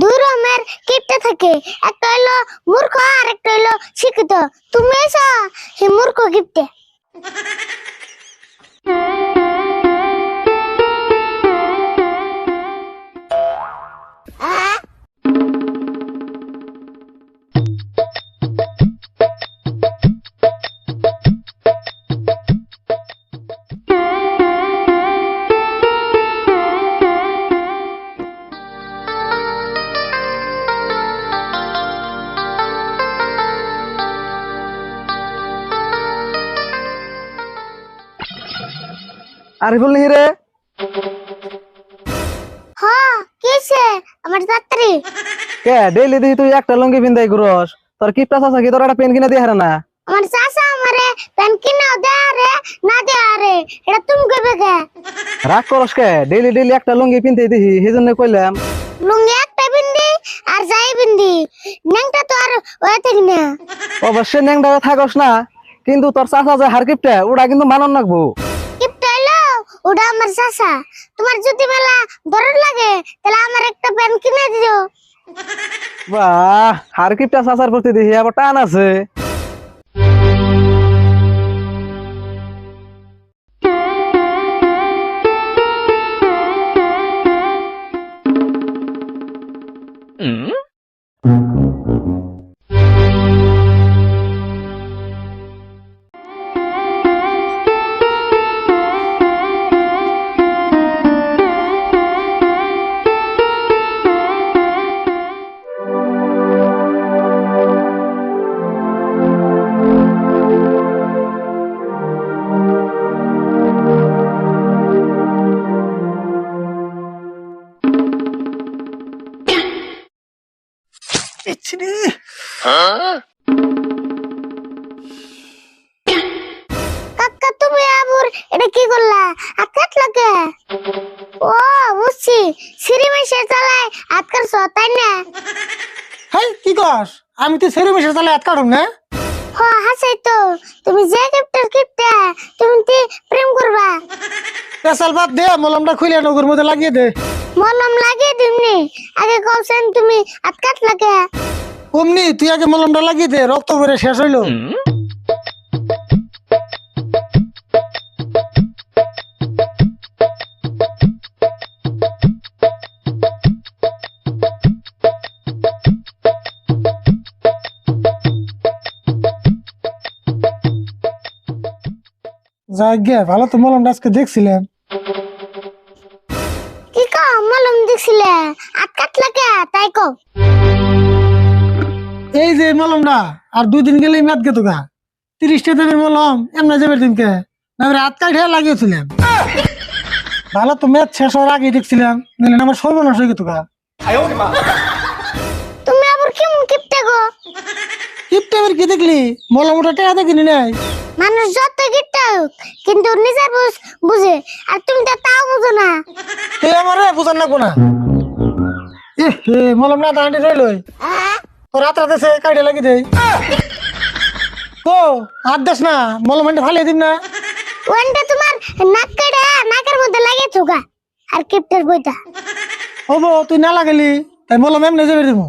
দুই রকমের কিপটে থাকে। একটা হইল মূর্খ আর একটা হইল শিক্ষিত। তুমি এসো হে মূর্খ কিপটে আরিফুল নিহি রে হ কিসে আমার যাত্রী। কে? ডেইলি দিহি তুই একটা লুঙ্গি পিন্দাই ঘুরস। তোর কি কিপটা চাচা কি? তোর একটা পেন কিনে দিয়ে হারে না। আমার চাচা আমারে প্যান কিনা দেয়া রে না দেয়া রে এটা তুমি কইবে কে? রাগ করস কে? ডেইলি ডেইলি একটা লুঙ্গি পিনতে দিহি সেই জন্য কইলাম। লুঙ্গি একটা বিন্দি আর যাই বিন্দি নেংটা তো আর ওয়া থাকি না। অবশ্যই ন্যাংটা থাকস না। কিন্তু তোর চাচা যে হার কিপটা ওটা কিন্তু মানন রাখব ওটা আমার চাচা। তোমার যদি মেলা দরদ লাগে, তাহলে আমার একটা প্যান কিনে দিও। বাহ হার কিপটা চাচার প্রতি দিহি আবার টান আছে। কাকা তুমি আবুর এটা কি করলা? হাত কাটলা কে? ও বুঝছি। সিঁড়ি মেশে চালায় না? হাই কি কস আমি তো সেরু মিশে এত কাটুম না? হ হাসাই তো। তুমি যে কিপটার কিপটা তুমি তি প্রেম করবা? পেশাল বাদ দে মলমটা খুলে নগর মধ্যে লাগিয়ে দে। মলম লাগিয়ে দিমনি আগে কওছেন তুমি হাত কাটলা কে অমনি তুই আগে মলমটা লাগিয়ে দে রক্ত করে শেষ হইল। গে ভালো তো মলমটা আজকে দেখছিলাম। কও মলম কাটলা কে তাই কও। এই যে মলমটা আর দুই দিন গেলেই মেদ গে। তোকা তিরিশটা মলম এমনি যাবে দিনকে। না রাত কাঠে লাগিয়েছিলাম। ভালো তো মেদ শেষ হওয়ার আগে দেখছিলাম নাহলে আমার সর্বনাশ হয়ে গেত তুমি আবার কেমন কিপটা গো? কিপটামের কি দেখলি? মলমটা টেয়া দেখিনি নাই? মানুষ যত কিপটা হোক কিন্তু নিজের বুঝ আর তুমি তো তাও বুঝো না। আমারে বুঝান না। কোনা এ মলম না দাঁড়ি রইলই তো রাত রাতে সে কাটে লাগি দেই। ও হাত দেস না মলম হাঁটে ভালো দিন না। ওয়ানটা তোমার নাক কেটে নাকের মধ্যে লাগিয়ে থুকা আর কিপটার বইটা। হব তুই না লাগালি তাই মলম এমনি যাবে দিব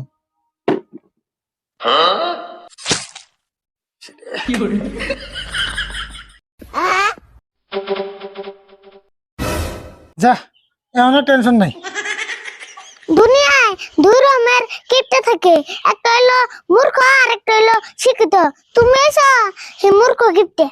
যা। এমন টেনশন নাই। দুনিয়ায় দুই রকমের কিপটা থাকে। একটা হইল মূর্খ আর একটা হলো শিক্ষিত। তুমি এসো হে মূর্খ কিপটে।